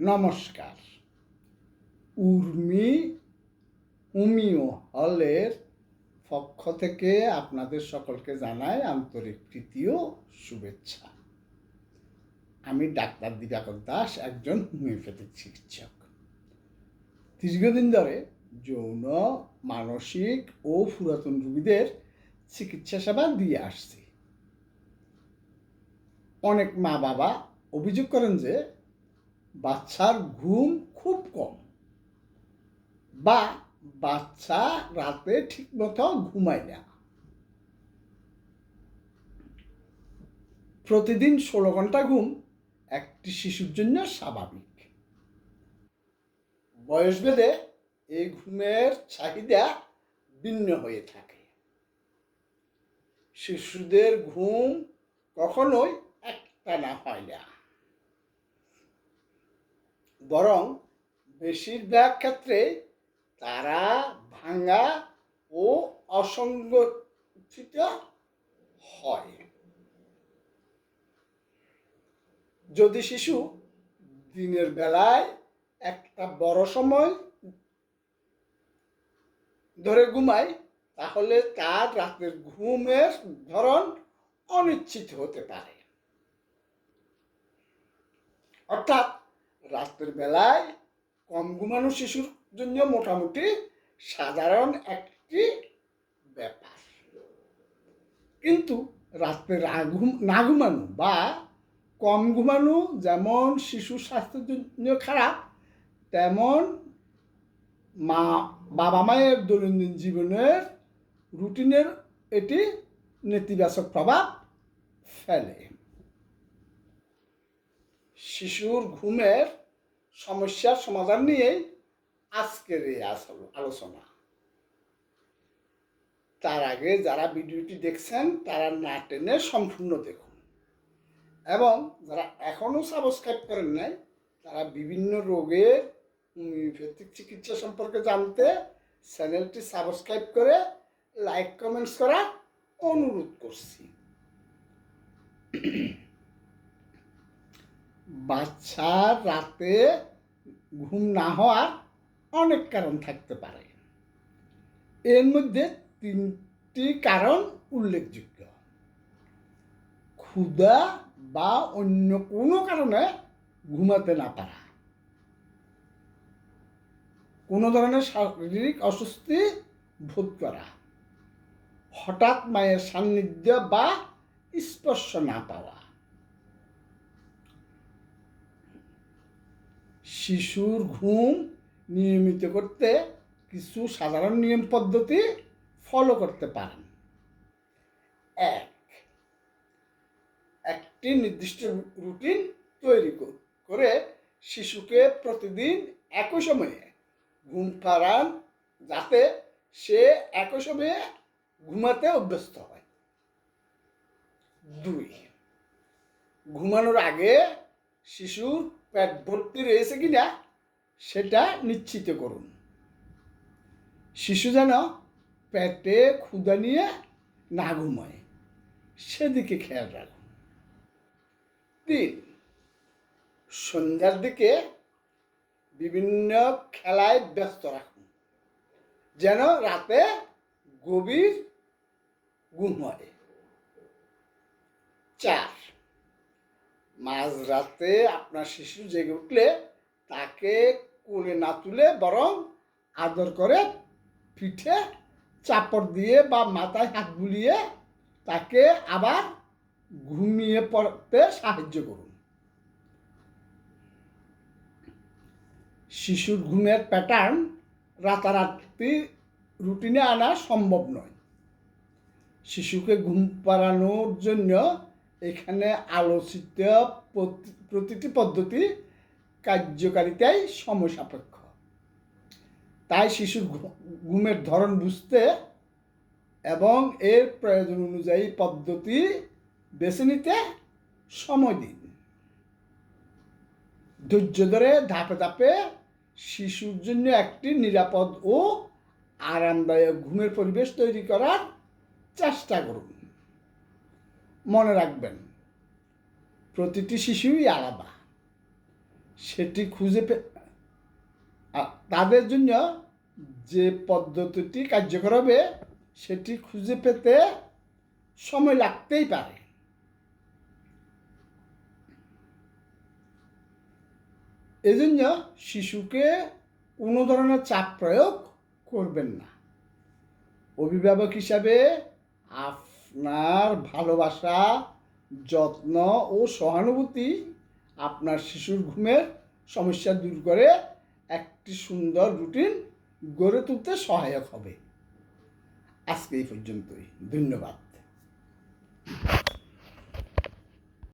নমস্কার। উর্মি হোমিও হলের পক্ষ থেকে আপনাদের সকলকে জানাই আন্তরিক ও শুভেচ্ছা। আমি ডাক্তার দিবাকর দাস, একজন হোমিওপ্যাথিক চিকিৎসক। দীর্ঘদিন ধরে যৌন, মানসিক ও পুরাতন রোগীদের চিকিৎসা সেবা দিয়ে আসছি। অনেক মা বাবা অভিযোগ করেন যে বাচ্চার ঘুম খুব কম। বা বাচ্চা রাতে ঠিকমতো ঘুমায় না। প্রতিদিন ষোলো ঘণ্টা ঘুম একটি শিশুর জন্য স্বাভাবিক। বয়স বয়সভেদে এই ঘুমের চাহিদা ভিন্ন হয়ে থাকে। শিশুদের ঘুম কখনোই একটানা হয় না। বরং বেশিরভাগ ক্ষেত্রে তারা ভাঙা ও অসংগঠিত হয়। যদি শিশু দিনের বেলায় একটা বড় সময় ধরে ঘুমায়, তাহলে তার রাতের ঘুমের ধরন অনিশ্চিত হতে পারে। অর্থাৎ রাতের বেলায় কম ঘুমানো শিশুর জন্য মোটামুটি সাধারণ একটি ব্যাপার। কিন্তু রাত্রে ঘুম, না ঘুমানো বা কম ঘুমানো যেমন শিশুর স্বাস্থ্যের জন্য খারাপ, তেমন মা, বাবা মায়ের দৈনন্দিন জীবনের রুটিনের এটি নেতিবাচক প্রভাব ফেলে। শিশুর ঘুমের সমস্যার সমাধান নিয়েই আজকের এই আলোচনা। তার আগে যারা ভিডিওটি দেখছেন, তারা না টেনে সম্পূর্ণ দেখুন। এবং যারা এখনও সাবস্ক্রাইব করেন নাই, তারা বিভিন্ন রোগের হোমিওপ্যাথিক চিকিৎসা সম্পর্কে জানতে চ্যানেলটি সাবস্ক্রাইব করে লাইক, কমেন্টস করা অনুরোধ করছি। বাচ্চার রাতে ঘুম না হওয়ার অনেক কারণ থাকতে পারে। এর মধ্যে তিনটি কারণ উল্লেখযোগ্য। ক্ষুধা বা অন্য কোনো কারণে ঘুমাতে না পারা। কোনো ধরনের শারীরিক অস্বস্তি ভোগ করা। হঠাৎ মায়ের সান্নিধ্য বা স্পর্শ না পাওয়া। শিশুর ঘুম নিয়মিত করতে কিছু সাধারণ নিয়ম পদ্ধতি ফলো করতে পারেন। এক, একটি নির্দিষ্ট রুটিন তৈরি করে শিশুকে প্রতিদিন একই সময়ে ঘুম পাড়ান যাতে সে একই সময়ে ঘুমাতে অভ্যস্ত হয়। দুই, ঘুমানোর আগে শিশুর পেট ভর্তি রয়েছে কিনা সেটা নিশ্চিত করুন। শিশু যেন পেটে ক্ষুদা নিয়ে না ঘুমায়, সেদিকে খেয়াল রাখুন। তিন, সন্ধ্যার দিকে বিভিন্ন খেলায় ব্যস্ত রাখুন, যেন রাতে গভীর ঘুম হয়। চার মাঝরাতে আপনার শিশু জেগে উঠলে তাকে কোলে না তুলে বরং আদর করে পিঠে চাপড় দিয়ে বা মাথায় হাত বুলিয়ে তাকে আবার ঘুমিয়ে পড়তে সাহায্য করুন। শিশুর ঘুমের প্যাটার্ন রাতারাতি রুটিনে আনা সম্ভব নয়। শিশুকে ঘুম পাড়ানোর জন্য এখানে আলোচিত প্রতি- প্রতিটি পদ্ধতি কার্যকারিতাই সময় সাপেক্ষ তাই শিশুর ঘুমের ধরন বুঝতে এবং এর প্রয়োজন অনুযায়ী পদ্ধতি বেছে নিতে সময় দিন। ধৈর্য ধরে ধাপে ধাপে শিশুর জন্য একটি নিরাপদ ও আরামদায়ক ঘুমের পরিবেশ তৈরি করার চেষ্টা করুন। মনে রাখবেন, প্রতিটি শিশুই আলাদা। সেটি খুঁজে পে তাদের জন্য যে পদ্ধতিটি কার্যকর হবে, সেটি খুঁজে পেতে সময় লাগতেই পারে। এজন্য শিশুকে কোনো ধরনের চাপ প্রয়োগ করবেন না। অভিভাবক হিসাবে আপনার ভালোবাসা, যত্ন ও সহানুভূতি আপনার শিশুর ঘুমের সমস্যা দূর করে একটি সুন্দর রুটিন গড়ে তুলতে সহায়ক হবে। আজকে এই পর্যন্তই। ধন্যবাদ।